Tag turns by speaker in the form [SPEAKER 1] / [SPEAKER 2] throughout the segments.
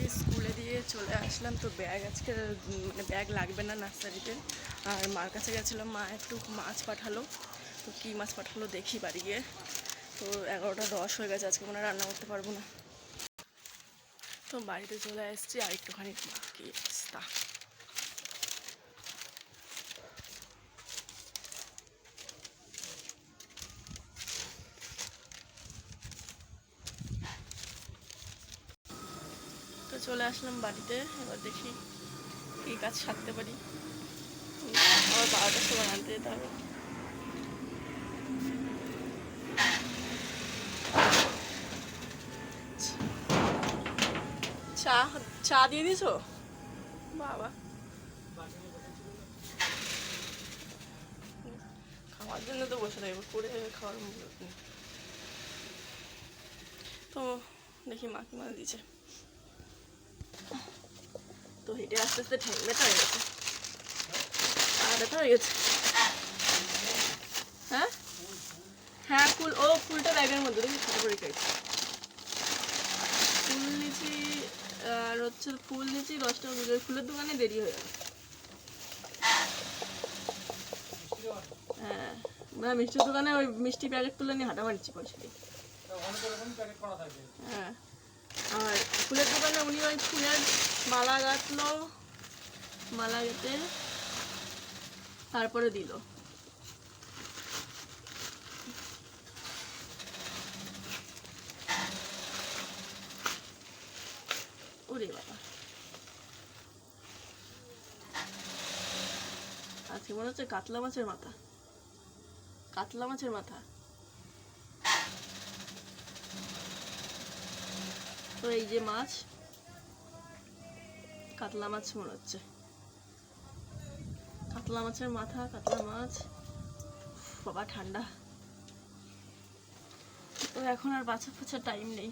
[SPEAKER 1] মাকে স্কুলে দিয়ে চলে আসলাম তো ব্যাগ আজকে মানে ব্যাগ লাগবে না নার্সারিতে। আর মার কাছে গেছিলাম, মা একটু মাছ পাঠালো। তো কী মাছ পাঠালো দেখি বাড়ি গিয়ে। তো এগারোটা দশ হয়ে গেছে, আজকে মনে রান্না করতে পারব না। তো বাড়িতে চলে এসেছি, আর একটুখানি কি অবস্থা। চলে আসলাম বাড়িতে। এবার দেখি কী কাজ সারতে পারি। আবার বারোটার সময় আনতে যেতে হবে। চা চা দিয়ে দিছো বাবা। খাওয়ার জন্য তো বসে থাকব, করে খাওয়ার তো দেখি মা মাছ দিচ্ছে তো হেঁটে আস্তে আস্তে ঠ্যাং ব্যথা হয়ে গেছে। পা ব্যথা হয়ে গেছে। হ্যাঁ? হ্যাঁ ফুল ও ফুলটা ব্যাগের মধ্যে দেখি ছোটো করে খাইছি ফুল নিয়েছি আর হচ্ছে ফুল নিয়েছি দশটা টাকা ফুলের দোকানে দেরি হয়ে গেল হ্যাঁ মানে মিষ্টির দোকানে ওই মিষ্টি প্যাকেট তুলে নিয়ে হাঁটা মারছি পয়সা দিয়ে হ্যাঁ আর ফুলের উনি ওই ফুলের মালা গাঁথলো, মালা গেঁথে তারপরে দিল। ওরে বাবা। আজকে মনে হচ্ছে কাতলা মাছের মাথা। কাতলা মাছের মাথা। তো এই যে মাছ কাতলা মাছ মনে হচ্ছে। কাতলা মাছের মাথা, কাতলা মাছ। বাবা, ঠান্ডা। তো এখন আর বাছা ফাছা টাইম নেই।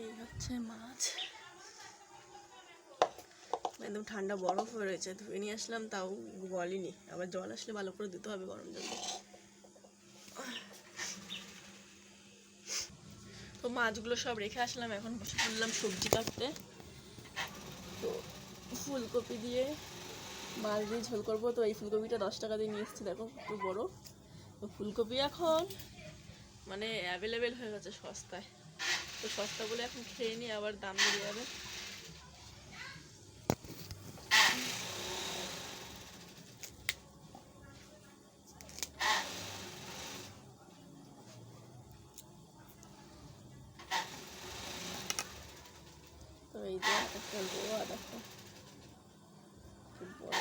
[SPEAKER 1] এই হচ্ছে মাছ। একদম ঠান্ডা বরফ হয়ে রয়েছে, ধুয়ে নিয়ে আসলাম, তাও গলেনি আবার জল আসলে ভালো করে দিতে হবে গরম জল দিয়ে। তো মাছগুলো সব রেখে আসলাম, এখন বসে পড়লাম সবজি কাটতে। তো ফুলকপি দিয়ে মাছ দিয়ে ঝোল করব। তো এই ফুলকপিটা দশ টাকা দিয়ে নিয়ে এসেছি, দেখো একটু বড়। তো ফুলকপি এখন মানে অ্যাভেলেবেল হয়ে গেছে সস্তায়। তো সস্তা বলে এখন খেয়ে নিই আবার দাম বেড়ে যাবে তো এই যে একটা বড় আর একটা খুব বড়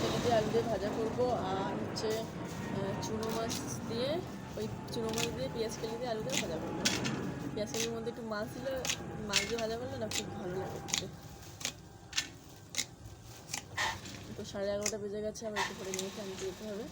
[SPEAKER 1] তো পেঁয়াজ কেটে দিয়ে আলু দিয়ে ভাজা করব, আর হচ্ছে চুনো মাছ দিয়ে, ওই চুনো মাছ দিয়ে পেঁয়াজ কেলে দিয়ে আলু দিয়ে ভাজা করব পেঁয়াজ কেলির মধ্যে একটু মাছ দিলে মাছ দিয়ে ভাজা করলে না খুব ভালো লাগে। তো সাড়ে এগারোটা বেজে গেছে, আমার একটু পরে নিয়ে আনতে যেতে হবে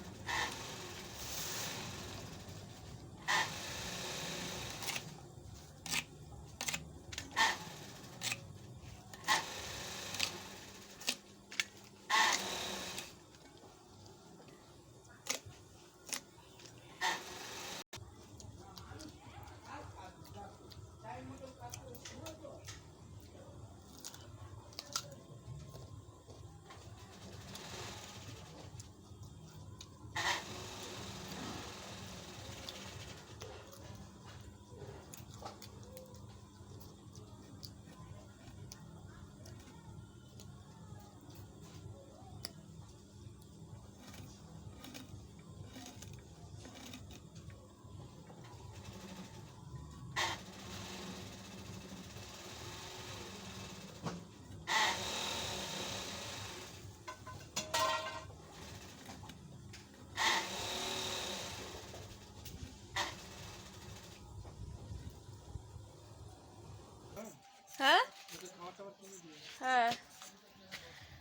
[SPEAKER 1] হ্যাঁ।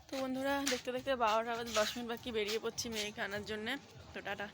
[SPEAKER 1] তো বন্ধুরা, দেখতে দেখতে বারোটা দশ মিনিট বাকি, বেরিয়ে পড়ছি মেয়েকে আনার জন্যে। তো টাটা।